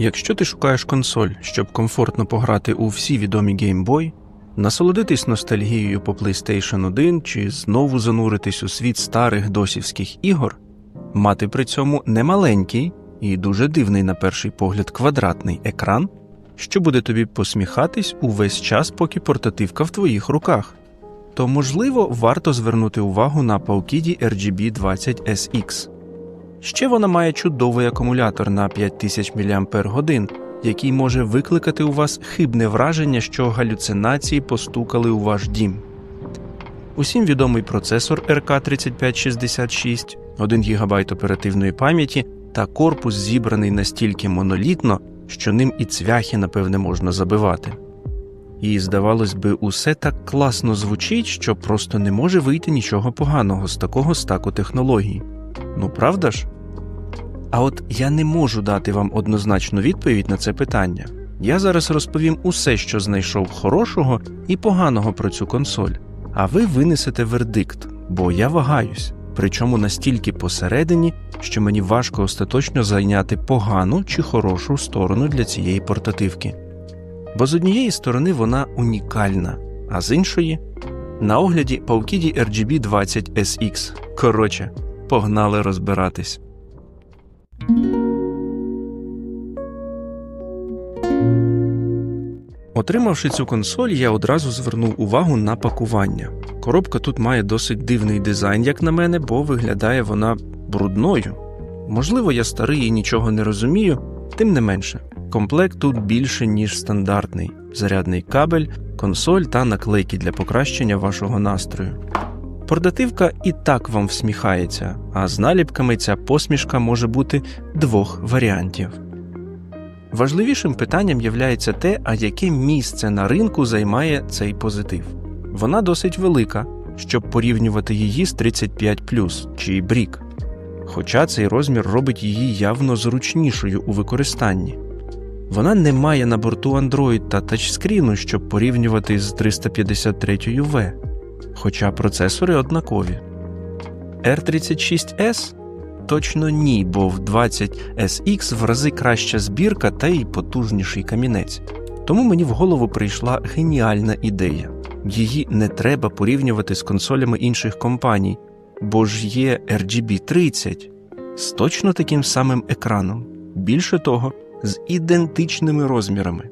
Якщо ти шукаєш консоль, щоб комфортно пограти у всі відомі Game Boy, насолодитись ностальгією по PlayStation 1 чи знову зануритись у світ старих досівських ігор, мати при цьому немаленький і дуже дивний на перший погляд квадратний екран, що буде тобі посміхатись увесь час, поки портативка в твоїх руках, то можливо варто звернути увагу на Paukidi RGB 20 SX. Ще вона має чудовий акумулятор на 5000 мАч, який може викликати у вас хибне враження, що галюцинації постукали у ваш дім. Усім відомий процесор RK3566, 1 ГБ оперативної пам'яті та корпус зібраний настільки монолітно, що ним і цвяхи, напевне, можна забивати. І, здавалось би, усе так класно звучить, що просто не може вийти нічого поганого з такого стаку технологій. Ну правда ж? А от я не можу дати вам однозначну відповідь на це питання. Я зараз розповім усе, що знайшов хорошого і поганого про цю консоль, а ви винесете вердикт, бо я вагаюсь, причому настільки посередині, що мені важко остаточно зайняти погану чи хорошу сторону для цієї портативки. Бо з однієї сторони вона унікальна, а з іншої на огляді Paukidi RGB 20 SX. Коротше, погнали розбиратись. Отримавши цю консоль, я одразу звернув увагу на пакування. Коробка тут має досить дивний дизайн, як на мене, бо виглядає вона брудною. Можливо, я старий і нічого не розумію, тим не менше, комплект тут більше, ніж стандартний: зарядний кабель, консоль та наклейки для покращення вашого настрою. Портативка і так вам всміхається, а з наліпками ця посмішка може бути двох варіантів. Важливішим питанням являється те, а яке місце на ринку займає цей позитив. Вона досить велика, щоб порівнювати її з 35 чи брік. Хоча цей розмір робить її явно зручнішою у використанні. Вона не має на борту Android та тачскріну, щоб порівнювати з 353 v хоча процесори однакові. R36S точно ні, бо в 20 SX в рази краща збірка та й потужніший камінець. Тому мені в голову прийшла геніальна ідея. Її не треба порівнювати з консолями інших компаній, бо ж є RGB 30 з точно таким самим екраном, більше того, з ідентичними розмірами.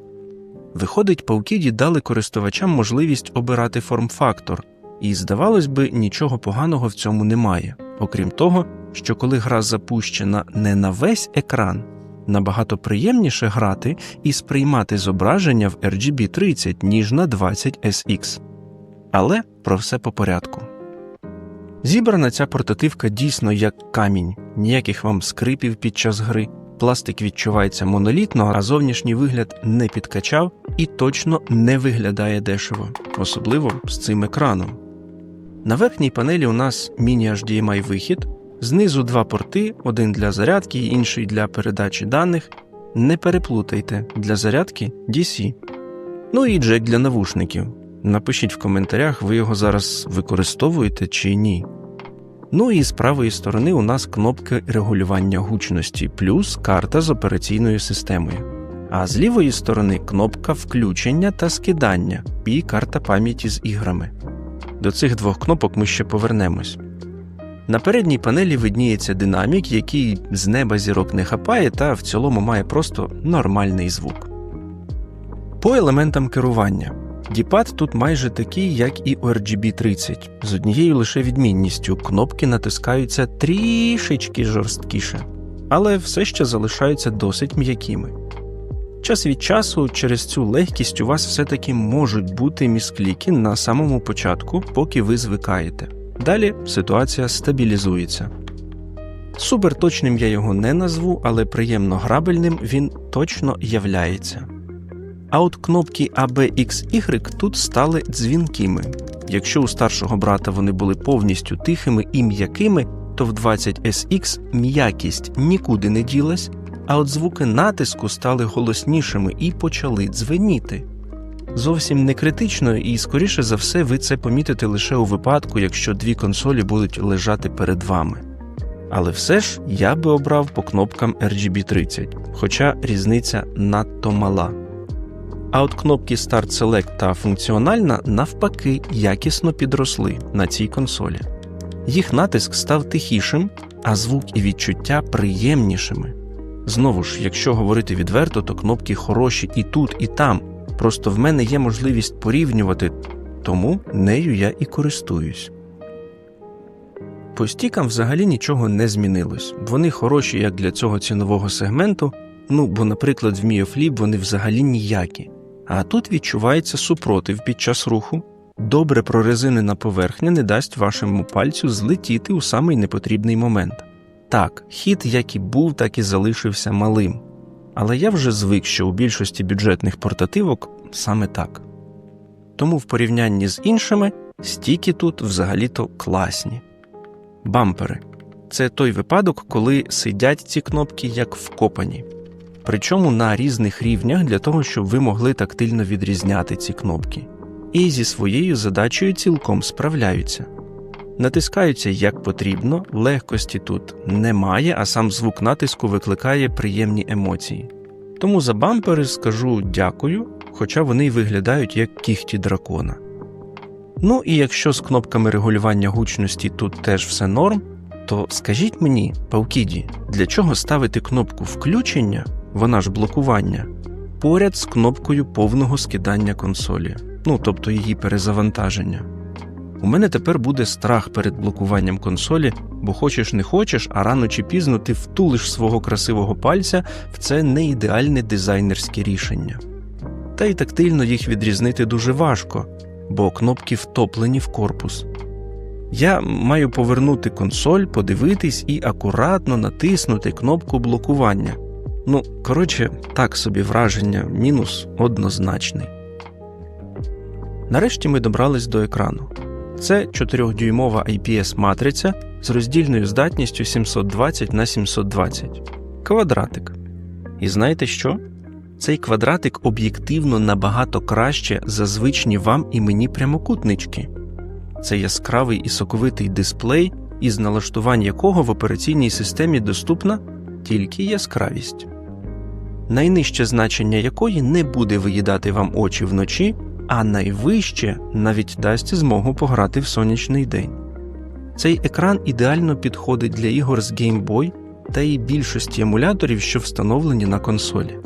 Виходить, Paukidi дали користувачам можливість обирати форм-фактор, і, здавалось би, нічого поганого в цьому немає, окрім того, що коли гра запущена не на весь екран, набагато приємніше грати і сприймати зображення в RGB 30, ніж на 20 SX. Але про все по порядку. Зібрана ця портативка дійсно як камінь, ніяких вам скрипів під час гри, пластик відчувається монолітно, а зовнішній вигляд не підкачав і точно не виглядає дешево, особливо з цим екраном. На верхній панелі у нас міні-HDMI вихід, знизу два порти, один для зарядки, інший для передачі даних. Не переплутайте для зарядки DC. Ну і джек для навушників. Напишіть в коментарях, ви його зараз використовуєте чи ні. Ну і з правої сторони у нас кнопки регулювання гучності, плюс карта з операційною системою. А з лівої сторони кнопка включення та скидання і карта пам'яті з іграми. До цих двох кнопок ми ще повернемось. На передній панелі видніється динамік, який з неба зірок не хапає та в цілому має просто нормальний звук. По елементам керування. Діпад тут майже такий, як і у RGB 30, з однією лише відмінністю кнопки натискаються трішечки жорсткіше, але все ще залишаються досить м'якими. Час від часу через цю легкість у вас все-таки можуть бути міскліки на самому початку, поки ви звикаєте. Далі ситуація стабілізується. Суперточним я його не назву, але приємно грабельним він точно являється. А от кнопки ABXY тут стали дзвінкими. Якщо у старшого брата вони були повністю тихими і м'якими, то в 20SX м'якість нікуди не ділась, а от звуки натиску стали голоснішими і почали дзвеніти. Зовсім не критично, і, скоріше за все, ви це помітите лише у випадку, якщо дві консолі будуть лежати перед вами. Але все ж я би обрав по кнопкам RGB30, хоча різниця надто мала. А от кнопки Start Select та функціональна навпаки якісно підросли на цій консолі. Їх натиск став тихішим, а звук і відчуття приємнішими. Знову ж, якщо говорити відверто, то кнопки хороші і тут, і там. Просто в мене є можливість порівнювати, тому нею я і користуюсь. По стікам взагалі нічого не змінилось. Вони хороші як для цього цінового сегменту, ну бо, наприклад, в Міофліп вони взагалі ніякі. А тут відчувається супротив під час руху. Добре прорезинена поверхня не дасть вашому пальцю злетіти у самий непотрібний момент. Так, хід як і був, так і залишився малим. Але я вже звик, що у більшості бюджетних портативок саме так. Тому в порівнянні з іншими стіки тут взагалі-то класні. Бампери це той випадок, коли сидять ці кнопки як вкопані. Причому на різних рівнях для того, щоб ви могли тактильно відрізняти ці кнопки. І зі своєю задачею цілком справляються. Натискаються як потрібно, легкості тут немає, а сам звук натиску викликає приємні емоції. Тому за бампери скажу дякую, хоча вони виглядають як кіхті дракона. Ну і якщо з кнопками регулювання гучності тут теж все норм, то скажіть мені, Паукіді, для чого ставити кнопку включення, вона ж блокування, поряд з кнопкою повного скидання консолі, ну тобто її перезавантаження. У мене тепер буде страх перед блокуванням консолі, бо хочеш не хочеш, а рано чи пізно ти втулиш свого красивого пальця в це не ідеальне дизайнерське рішення. Та й тактильно їх відрізнити дуже важко, бо кнопки втоплені в корпус. Я маю повернути консоль, подивитись і акуратно натиснути кнопку блокування. Ну, коротше, так собі враження, мінус однозначний. Нарешті ми добрались до екрану. Це 4-дюймова IPS-матриця з роздільною здатністю 720 на 720 квадратик. І знаєте що? Цей квадратик об'єктивно набагато краще за звичні вам і мені прямокутнички. Це яскравий і соковитий дисплей, із налаштувань якого в операційній системі доступна тільки яскравість, найнижче значення якої не буде виїдати вам очі вночі а найвище навіть дасть змогу пограти в сонячний день. Цей екран ідеально підходить для ігор з Game Boy та і більшості емуляторів, що встановлені на консолі.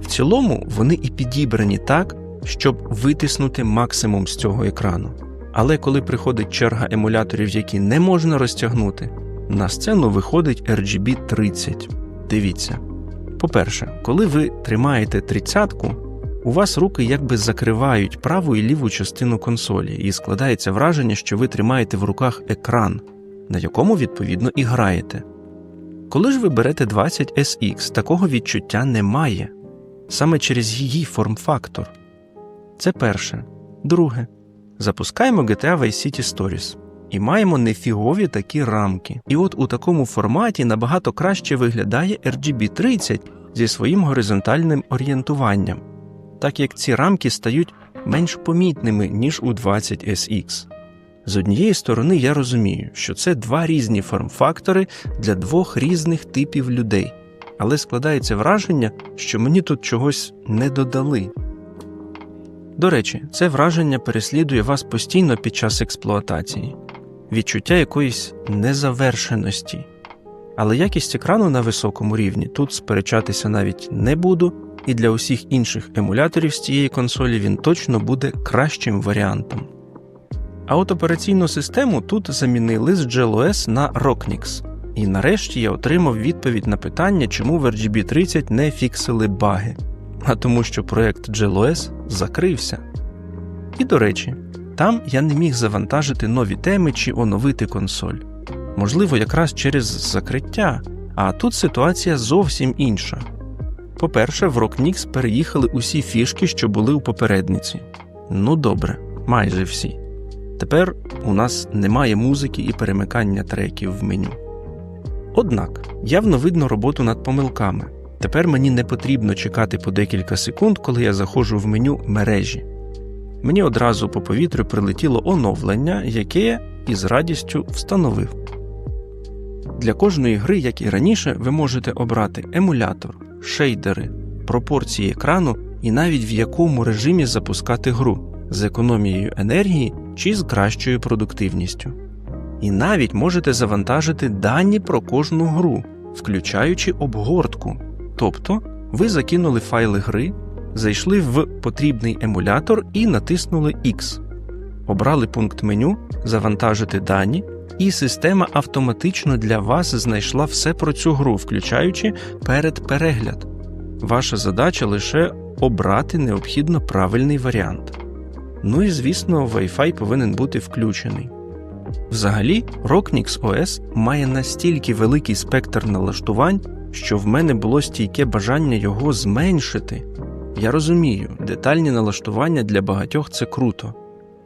В цілому вони і підібрані так, щоб витиснути максимум з цього екрану. Але коли приходить черга емуляторів, які не можна розтягнути, на сцену виходить RGB 30. Дивіться. По-перше, коли ви тримаєте тридцятку, у вас руки якби закривають праву і ліву частину консолі, і складається враження, що ви тримаєте в руках екран, на якому відповідно і граєте. Коли ж ви берете 20 SX, такого відчуття немає саме через її форм-фактор. Це перше. Друге. Запускаємо GTA Vice City Stories. І маємо нефігові такі рамки. І от у такому форматі набагато краще виглядає RGB 30 зі своїм горизонтальним орієнтуванням так як ці рамки стають менш помітними, ніж у 20 SX. З однієї сторони, я розумію, що це два різні форм-фактори для двох різних типів людей, але складається враження, що мені тут чогось не додали. До речі, це враження переслідує вас постійно під час експлуатації, відчуття якоїсь незавершеності. Але якість екрану на високому рівні тут сперечатися навіть не буду і для усіх інших емуляторів з цієї консолі він точно буде кращим варіантом. А от операційну систему тут замінили з GLOS на Rocknix. І нарешті я отримав відповідь на питання, чому в RGB 30 не фіксили баги, а тому, що проект GLOS закрився. І до речі, там я не міг завантажити нові теми чи оновити консоль. Можливо, якраз через закриття, а тут ситуація зовсім інша. По-перше, в Rocknix переїхали усі фішки, що були у попередниці. Ну добре, майже всі. Тепер у нас немає музики і перемикання треків в меню. Однак явно видно роботу над помилками. Тепер мені не потрібно чекати по декілька секунд, коли я заходжу в меню мережі. Мені одразу по повітрю прилетіло оновлення, яке я із радістю встановив. Для кожної гри, як і раніше, ви можете обрати емулятор, шейдери, пропорції екрану і навіть в якому режимі запускати гру з економією енергії чи з кращою продуктивністю. І навіть можете завантажити дані про кожну гру, включаючи обгортку. Тобто ви закинули файли гри, зайшли в потрібний емулятор і натиснули X. Обрали пункт меню, завантажити дані, і система автоматично для вас знайшла все про цю гру, включаючи передперегляд. Ваша задача лише обрати необхідно правильний варіант. Ну і звісно, Wi-Fi повинен бути включений. Взагалі, Rocknix OS має настільки великий спектр налаштувань, що в мене було стійке бажання його зменшити. Я розумію, детальні налаштування для багатьох це круто,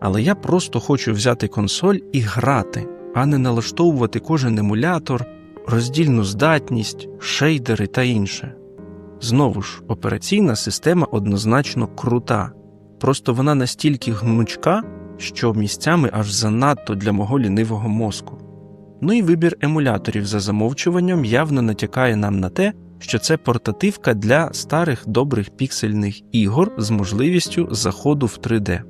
але я просто хочу взяти консоль і грати, а не налаштовувати кожен емулятор, роздільну здатність, шейдери та інше. Знову ж, операційна система однозначно крута, просто вона настільки гнучка, що місцями аж занадто для мого лінивого мозку. Ну і вибір емуляторів за замовчуванням явно натякає нам на те, що це портативка для старих добрих піксельних ігор з можливістю заходу в 3D.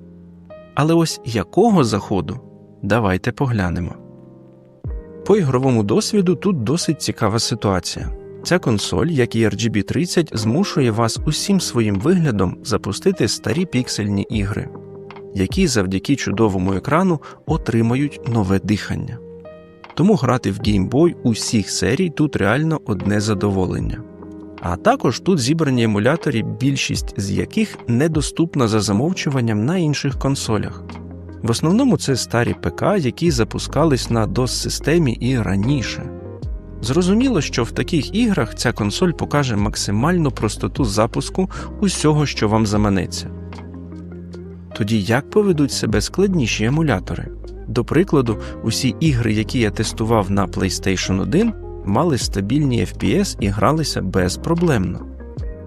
Але ось якого заходу? Давайте поглянемо. По ігровому досвіду тут досить цікава ситуація. Ця консоль, як і RGB 30, змушує вас усім своїм виглядом запустити старі піксельні ігри, які завдяки чудовому екрану отримають нове дихання. Тому грати в Game Boy усіх серій тут реально одне задоволення. А також тут зібрані емулятори, більшість з яких недоступна за замовчуванням на інших консолях. В основному це старі ПК, які запускались на DOS-системі і раніше. Зрозуміло, що в таких іграх ця консоль покаже максимальну простоту запуску усього, що вам заманеться. Тоді як поведуть себе складніші емулятори? До прикладу, усі ігри, які я тестував на PlayStation 1, мали стабільні FPS і гралися безпроблемно.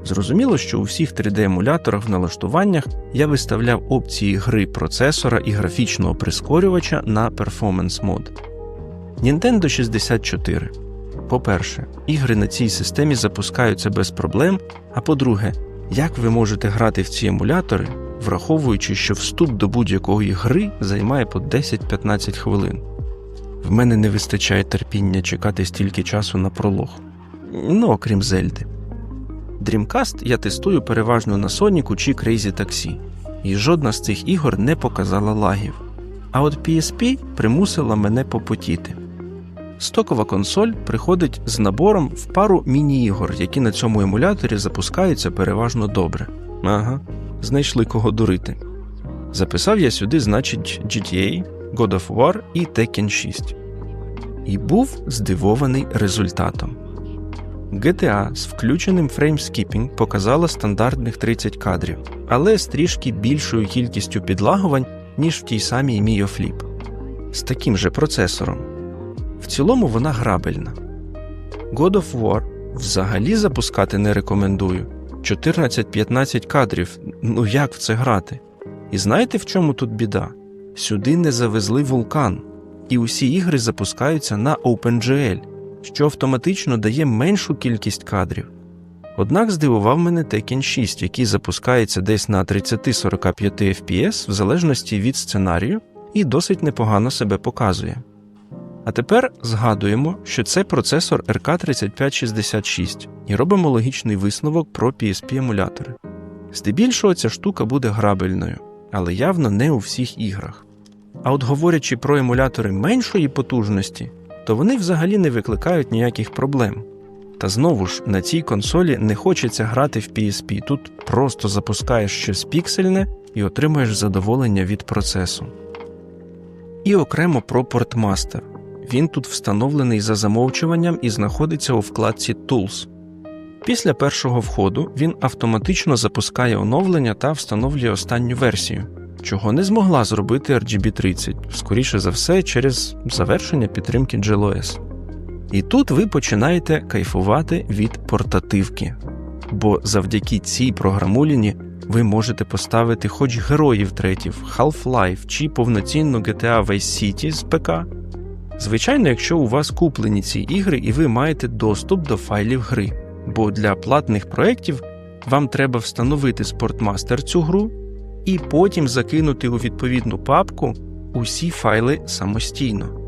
Зрозуміло, що у всіх 3D-емуляторах в налаштуваннях я виставляв опції гри процесора і графічного прискорювача на Performance Mode. Nintendo 64. По-перше, ігри на цій системі запускаються без проблем. А по-друге, як ви можете грати в ці емулятори, враховуючи, що вступ до будь-якої гри займає по 10-15 хвилин. В мене не вистачає терпіння чекати стільки часу на пролог. Ну, окрім Зельди. Dreamcast я тестую переважно на Sonic чи Crazy Taxi, і жодна з цих ігор не показала лагів. А от PSP примусила мене попотіти. Стокова консоль приходить з набором в пару міні-ігор, які на цьому емуляторі запускаються переважно добре. Ага, знайшли кого дурити. Записав я сюди, значить, GTA, God of War і Tekken 6. І був здивований результатом. GTA з включеним фреймскіпінг показала стандартних 30 кадрів, але з трішки більшою кількістю підлагувань, ніж в тій самій Mio З таким же процесором. В цілому вона грабельна. God of War взагалі запускати не рекомендую. 14-15 кадрів, ну як в це грати? І знаєте, в чому тут біда? Сюди не завезли вулкан, і усі ігри запускаються на OpenGL, що автоматично дає меншу кількість кадрів. Однак здивував мене Tekken 6, який запускається десь на 30-45 FPS в залежності від сценарію і досить непогано себе показує. А тепер згадуємо, що це процесор RK3566 і робимо логічний висновок про PSP-емулятори. Здебільшого ця штука буде грабельною, але явно не у всіх іграх. А от говорячи про емулятори меншої потужності, то вони взагалі не викликають ніяких проблем. Та знову ж на цій консолі не хочеться грати в PSP, тут просто запускаєш щось піксельне і отримуєш задоволення від процесу. І окремо про Portmaster. Він тут встановлений за замовчуванням і знаходиться у вкладці Tools. Після першого входу він автоматично запускає оновлення та встановлює останню версію, чого не змогла зробити RGB 30, скоріше за все, через завершення підтримки GLOS. І тут ви починаєте кайфувати від портативки, бо завдяки цій програмуліні ви можете поставити хоч героїв третів, Half-Life чи повноцінну GTA Vice City з ПК Звичайно, якщо у вас куплені ці ігри і ви маєте доступ до файлів гри, бо для платних проєктів вам треба встановити Sportmaster цю гру і потім закинути у відповідну папку усі файли самостійно.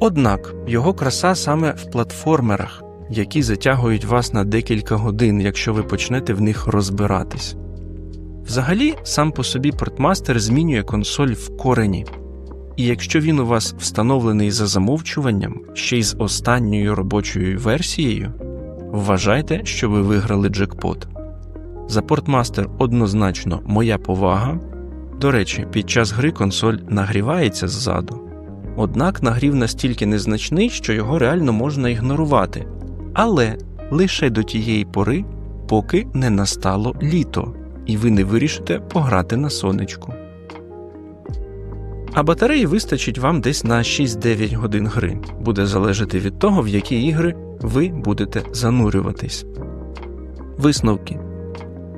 Однак його краса саме в платформерах, які затягують вас на декілька годин, якщо ви почнете в них розбиратись. Взагалі, сам по собі портмастер змінює консоль в корені, і якщо він у вас встановлений за замовчуванням ще й з останньою робочою версією, вважайте, що ви виграли джекпот. За портмастер однозначно моя повага. До речі, під час гри консоль нагрівається ззаду. Однак нагрів настільки незначний, що його реально можна ігнорувати, але лише до тієї пори, поки не настало літо, і ви не вирішите пограти на сонечку. А батареї вистачить вам десь на 6-9 годин гри, буде залежати від того, в які ігри ви будете занурюватись. Висновки.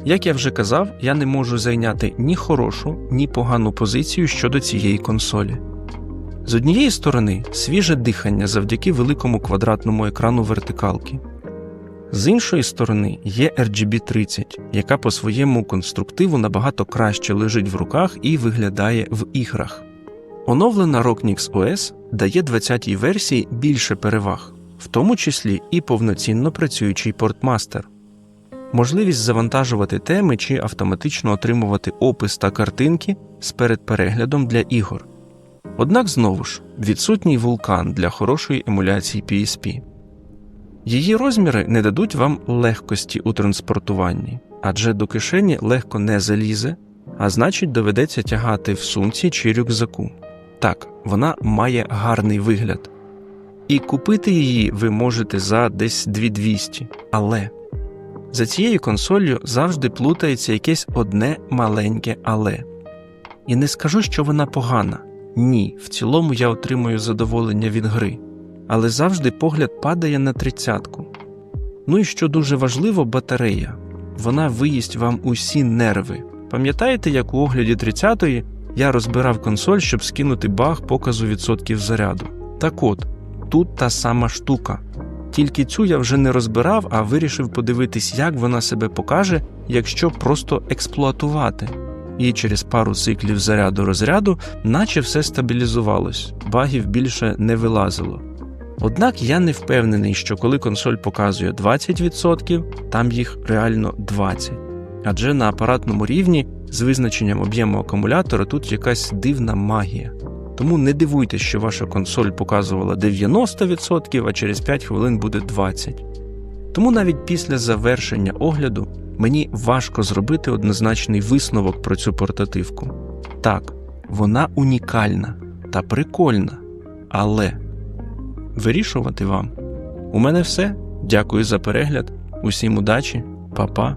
Як я вже казав, я не можу зайняти ні хорошу, ні погану позицію щодо цієї консолі. З однієї сторони, свіже дихання завдяки великому квадратному екрану вертикалки. З іншої сторони, є RGB 30, яка по своєму конструктиву набагато краще лежить в руках і виглядає в іграх. Оновлена Rocknix OS дає 20-й версії більше переваг, в тому числі і повноцінно працюючий портмастер, можливість завантажувати теми чи автоматично отримувати опис та картинки з передпереглядом для ігор. Однак знову ж відсутній вулкан для хорошої емуляції PSP. Її розміри не дадуть вам легкості у транспортуванні, адже до кишені легко не залізе, а значить доведеться тягати в сумці чи рюкзаку. Так, вона має гарний вигляд. І купити її ви можете за десь 2200, але за цією консолью завжди плутається якесь одне маленьке але. І не скажу, що вона погана. Ні, в цілому я отримую задоволення від гри, але завжди погляд падає на тридцятку. Ну і що дуже важливо, батарея. Вона виїсть вам усі нерви. Пам'ятаєте, як у огляді 30-ї я розбирав консоль, щоб скинути баг показу відсотків заряду? Так от, тут та сама штука. Тільки цю я вже не розбирав, а вирішив подивитись, як вона себе покаже, якщо просто експлуатувати. І через пару циклів заряду розряду, наче все стабілізувалось, багів більше не вилазило. Однак я не впевнений, що коли консоль показує 20%, там їх реально 20%. Адже на апаратному рівні з визначенням об'єму акумулятора тут якась дивна магія. Тому не дивуйтесь, що ваша консоль показувала 90%, а через 5 хвилин буде 20%. Тому навіть після завершення огляду мені важко зробити однозначний висновок про цю портативку. Так, вона унікальна та прикольна, але вирішувати вам. У мене все. Дякую за перегляд, усім удачі, па-па.